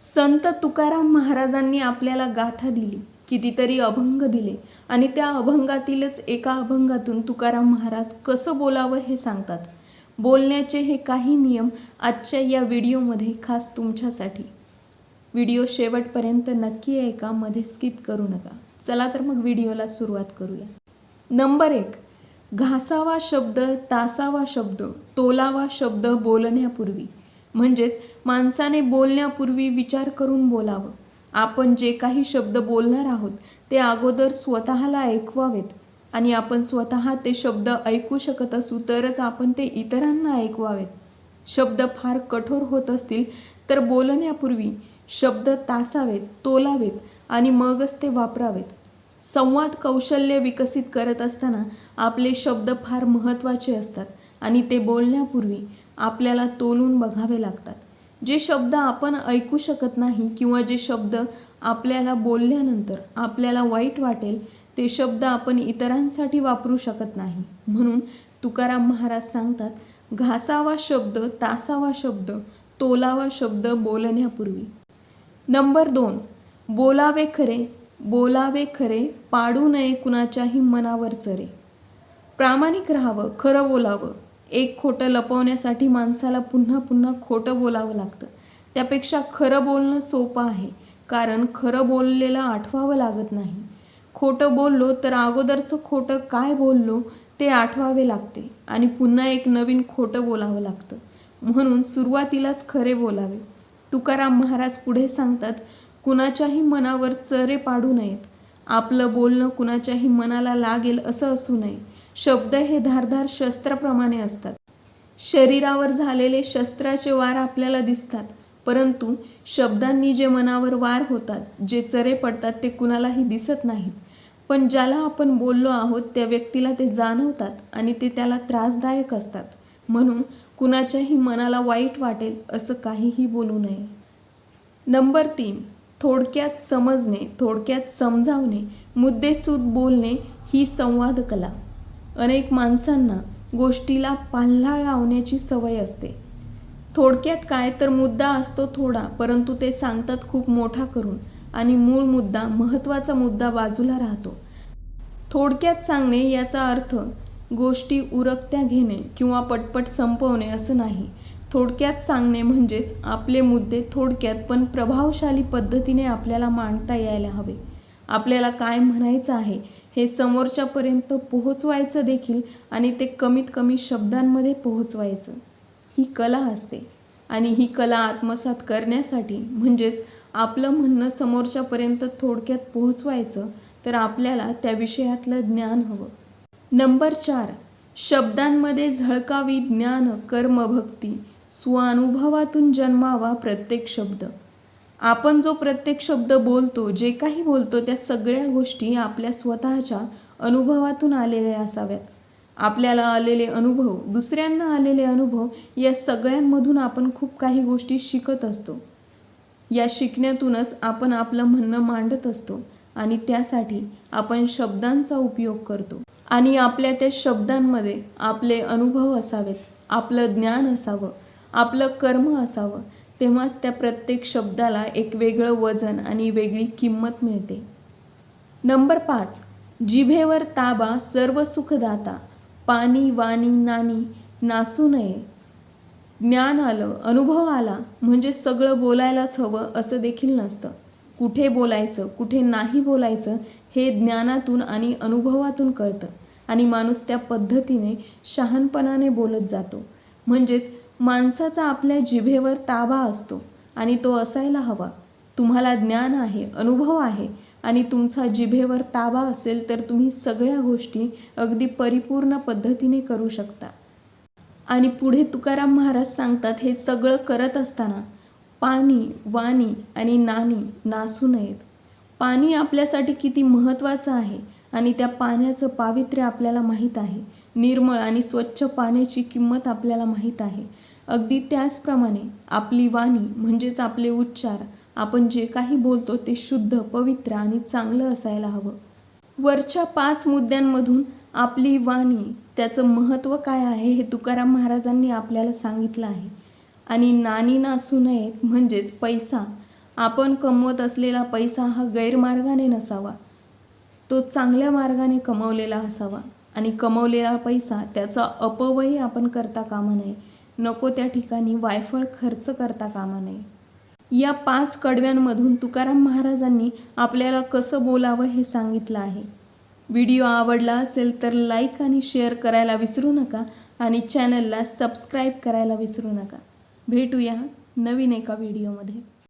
संत तुकाराम महाराजांनी आपल्याला गाथा दिली कितीतरी अभंग दिले आणि त्या अभंगातीलच एका अभंगातून तुकाराम महाराज कसं बोलावं हे सांगतात. बोलण्याचे हे काही नियम आजच्या या व्हिडिओमध्ये खास तुमच्यासाठी. व्हिडिओ शेवटपर्यंत नक्की ऐका मध्ये स्किप करू नका. चला तर मग व्हिडिओला सुरुवात करूया. नंबर एक घासावा शब्द तासावा शब्द तोलावा शब्द बोलण्यापूर्वी. म्हणजेच माणसाने बोलण्यापूर्वी विचार करून बोलावं. आपण जे काही शब्द बोलणार आहोत ते अगोदर स्वतःला ऐकवावेत. आणि आपण स्वतः ते शब्द ऐकू शकत असू तरच आपण ते इतरांना ऐकवावेत. शब्द फार कठोर होत असतील तर बोलण्यापूर्वी शब्द तासावेत तोलावेत आणि मगच ते वापरावेत. संवाद कौशल्य विकसित करत असताना आपले शब्द फार महत्त्वाचे असतात आणि ते बोलण्यापूर्वी आपल्याला तोलून बघावे लागतात. जे शब्द आपण ऐकू शकत नाही किंवा जे शब्द आपल्याला बोलल्यानंतर आपल्याला वाईट वाटेल ते शब्द आपण इतरांसाठी वापरू शकत नाही. म्हणून तुकाराम महाराज सांगतात घासावा शब्द तासावा शब्द तोलावा शब्द बोलण्यापूर्वी. नंबर दोन बोलावे खरे बोलावे खरे पाडू नये कुणाच्याही मनावर चरे. प्रामाणिक राहावं खरं बोलावं. एक खोटं लपवण्यासाठी माणसाला पुन्हा पुन्हा खोटं बोलावं लागतं. त्यापेक्षा खरं बोलणं सोपं आहे कारण खरं बोललेलं आठवावं लागत नाही. खोटं बोललो तर अगोदरचं खोटं काय बोललो ते आठवावे लागते आणि पुन्हा एक नवीन खोटं बोलावं लागतं. म्हणून सुरुवातीलाच खरे बोलावे. तुकाराम महाराज पुढे सांगतात कुणाच्याही मनावर चरे पाडू नयेत. आपलं बोलणं कुणाच्याही मनाला लागेल असं असू नये. शब्द हे धारधार शस्त्राप्रमाणे असतात. शरीरावर झालेले शस्त्राचे वार आपल्याला दिसतात परंतु शब्दांनी जे मनावर वार होतात जे चरे पडतात ते कुणालाही दिसत नाहीत. पण ज्याला आपण बोललो आहोत त्या व्यक्तीला ते जाणवतात आणि ते त्याला त्रासदायक असतात. म्हणून कुणाच्याही मनाला वाईट वाटेल असं काहीही बोलू नये. नंबर तीन थोडक्यात समजणे थोडक्यात समजावणे मुद्देसूद बोलणे ही संवाद कला अनेक माणसांना गोष्टीला पाल्हा लावण्याची सवय असते. थोडक्यात काय तर मुद्दा असतो थोडा परंतु ते सांगतात खूप मोठा करून आणि मूळ मुद्दा महत्त्वाचा मुद्दा बाजूला राहतो. थोडक्यात सांगणे याचा अर्थ गोष्टी उरकत्या घेणे किंवा पटपट संपवणे असं नाही. थोडक्यात सांगणे म्हणजेच आपले मुद्दे थोडक्यात पण प्रभावशाली पद्धतीने आपल्याला मांडता यायला हवे. आपल्याला काय म्हणायचं आहे हे समोरच्यापर्यंत पोहोचवायचं देखील आणि ते कमीत कमी शब्दांमध्ये पोहोचवायचं. ही कला असते आणि ही कला आत्मसात करण्यासाठी म्हणजेच आपलं म्हणणं समोरच्यापर्यंत थोडक्यात पोहोचवायचं तर आपल्याला त्या विषयातलं ज्ञान हवं. नंबर चार शब्दांमध्ये झळकावी ज्ञान कर्म भक्ती स्वानुभवातून जन्मावा प्रत्येक शब्द. आपण जो प्रत्येक शब्द बोलतो जे काही बोलतो त्या सगळ्या गोष्टी आपल्या स्वतःच्या अनुभवातून आलेल्या असाव्यात. आपल्याला आलेले अनुभव दुसऱ्यांना आलेले अनुभव या सगळ्यांमधून आपण खूप काही गोष्टी शिकत असतो. या शिकण्यातूनच आपण आपलं म्हणणं मांडत असतो आणि त्यासाठी आपण शब्दांचा उपयोग करतो. आणि आपल्या त्या शब्दांमध्ये आपले अनुभव असावेत आपलं ज्ञान असावं आपलं कर्म असावं तेव्हाच त्या प्रत्येक शब्दाला एक वेगळं वजन आणि वेगळी किंमत मिळते. नंबर पाच. जिभेवर ताबा सर्व सुखदाता. पाणी वाणी नाणी नासू नये. ज्ञान आलं अनुभव आला म्हणजे सगळं बोलायलाच हवं असं देखील नसतं. कुठे बोलायचं कुठे नाही बोलायचं हे ज्ञानातून आणि अनुभवातून कळतं. आणि माणूस त्या पद्धतीने शहाणपणाने बोलत जातो. म्हणजेच माणसाचा आपल्या जिभेवर ताबा असतो आणि तो असायला हवा. तुम्हाला ज्ञान आहे अनुभव आहे आणि तुमचा जिभेवर ताबा असेल तर तुम्ही सगळ्या गोष्टी अगदी परिपूर्ण पद्धतीने करू शकता. आणि पुढे तुकाराम महाराज सांगतात हे सगळं करत असताना पाणी वाणी आणि नाणी नासू नयेत. पाणी आपल्यासाठी किती महत्त्वाचं आहे आणि त्या पाण्याचं पावित्र्य आपल्याला माहीत आहे. निर्मळ आणि स्वच्छ पाण्याची किंमत आपल्याला माहीत आहे. अगदी त्याचप्रमाणे आपली वाणी म्हणजेच आपले उच्चार आपण जे काही बोलतो ते शुद्ध पवित्र आणि चांगलं असायला हवं. वरच्या पाच मुद्द्यांमधून आपली वाणी त्याचं महत्त्व काय आहे हे तुकाराम महाराजांनी आपल्याला सांगितलं आहे. आणि नाणी नासू नयेत म्हणजेच पैसा. आपण कमवत असलेला पैसा हा गैरमार्गाने नसावा. तो चांगल्या मार्गाने कमवलेला असावा. आणि कमवलेला पैसा त्याचा अपव्यय आपण करता कामा नये. नको त्या ठिकाणी वायफळ खर्च करता कामा नये. या पाच कडव्यांमधून तुकाराम महाराजांनी आपल्याला कसं बोलावं हे सांगितलं आहे. व्हिडिओ आवडला असेल तर लाईक आणि शेअर करायला विसरू नका आणि चॅनलला सबस्क्राईब करायला विसरू नका. भेटूया नवीन एका व्हिडिओमध्ये.